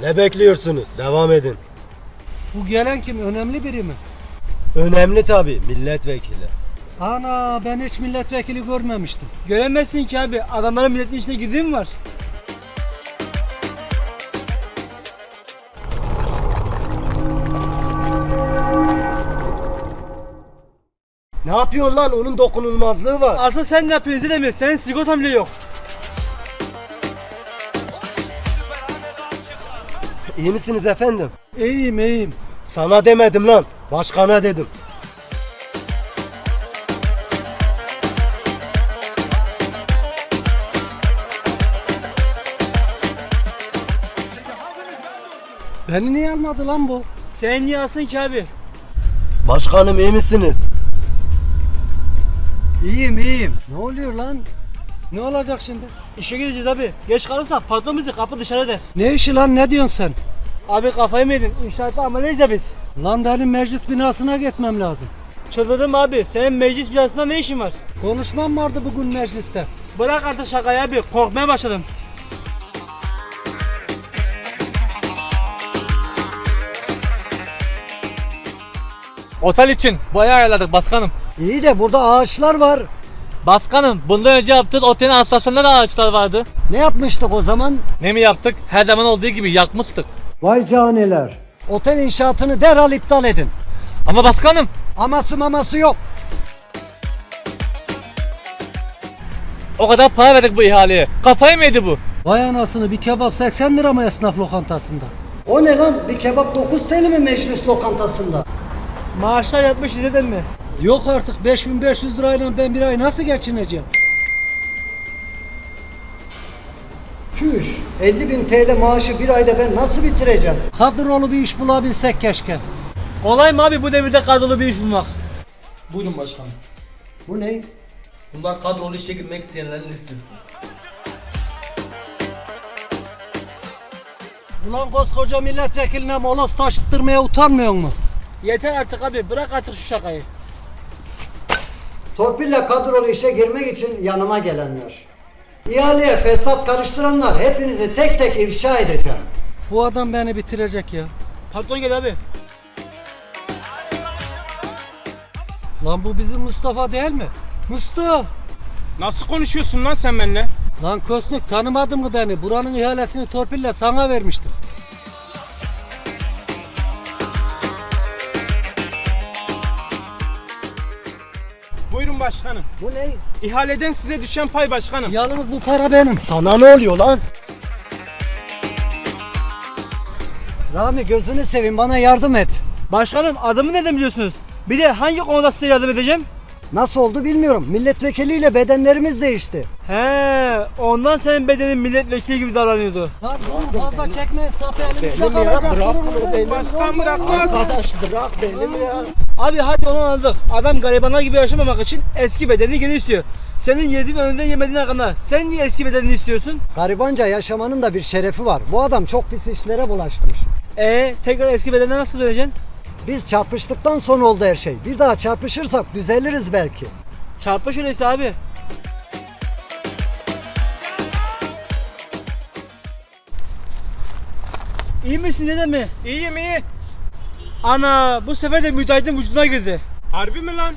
Ne bekliyorsunuz? Devam edin. Bu gelen kim? Önemli biri mi? Önemli tabi milletvekili. Ana ben hiç milletvekili görmemiştim. Göremezsin ki abi. Adamların milletin içine girdiği mi var? Ne yapıyorsun lan? Onun dokunulmazlığı var. Asıl sen ne yapıyorsun Zidane? Senin sigortan bile yok. İyi misiniz efendim? İyiyim iyiyim. Sana demedim lan. Başkana dedim. Beni niye almadı lan bu? Sen niye alsın ki abi? Başkanım iyi misiniz? İyiyim iyiyim. Ne oluyor lan? Ne olacak şimdi? İşe gideceğiz abi. Geç kalırsak patron bizi kapı dışarı der. Ne işi lan ne diyorsun sen? Abi kafayı mı yedin? İnşaatta ameleyiz ya biz. Lan benim meclis binasına gitmem lazım. Çıldırdım abi. Senin meclis binasında ne işin var? Konuşmam vardı bugün mecliste. Bırak artık şakayı abi. Korkmaya başladım. Otel için bayağı ayarladık başkanım. İyi de burada ağaçlar var. Başkanım bundan önce yaptığın otelin hastasında da ağaçlar vardı. Ne yapmıştık o zaman? Ne mi yaptık? Her zaman olduğu gibi yakmıştık. Vay caneler. Otel inşaatını derhal iptal edin. Ama başkanım Aması maması yok. o kadar para verdik bu ihaleye. Kafayı mı yedi bu? Vay anasını bir kebap 80 lira mı esnaf lokantasında? O ne lan? Bir kebap 9 TL mi meclis lokantasında? Maaşlar yatmış Zidane mi? Yok artık 5500 lirayla ben bir ay nasıl geçineceğim? Çüş. 50 bin TL maaşı bir ayda ben nasıl bitireceğim? Kadrolu bir iş bulabilsek keşke. Kolay mı abi bu devirde kadrolu bir iş bulmak? Buyurun başkanım. Bu ne? Bunlar kadrolu işe girmek isteyenlerin listesi. Ulan koskoca milletvekiline molos taşıttırmaya utanmıyor mu? Yeter artık abi. Bırak artık şu şakayı. Torpille kadrolu işe girmek için yanıma gelenler. İhaleye fesat karıştıranlar hepinizi tek tek ifşa edeceğim. Bu adam beni bitirecek ya. Patron gel abi. Lan bu bizim Mustafa değil mi? Mustafa! Nasıl konuşuyorsun lan sen benimle? Lan Kösnük tanımadın mı beni? Buranın ihalesini torpille sana vermiştim. Buyurun başkanım. Bu ne? İhaleden size düşen pay başkanım. Yalnız bu para benim. Sana ne oluyor lan? Rami gözünü seveyim bana yardım et. Başkanım adımı neden biliyorsunuz? Bir de hangi konuda size yardım edeceğim? Nasıl oldu bilmiyorum. Milletvekiliyle bedenlerimiz değişti. He, ondan senin bedenin milletvekili gibi davranıyordu. Lan bunu fazla çekmeyin sapı elimizde Benim ya, kalacak. bırak bunu benim. Başkan bırakmaz. Arkadaş bırak benim ya. Abi hadi onu anladık. Adam garibanlar gibi yaşamamak için eski bedenini geri istiyor. Senin yediğin önünden yemediğin hakkında. Sen niye eski bedenini istiyorsun? Garibanca yaşamanın da bir şerefi var. Bu adam çok pis işlere bulaşmış. E tekrar eski bedenine nasıl döneceksin? Biz çarpıştıktan sonra oldu her şey. Bir daha çarpışırsak düzeliriz belki. Çarpma şöyleyse abi. İyi misin dede mi? İyiyim iyi. Ana bu sefer de müteahhitin vücuduna girdi. Harbi mi lan?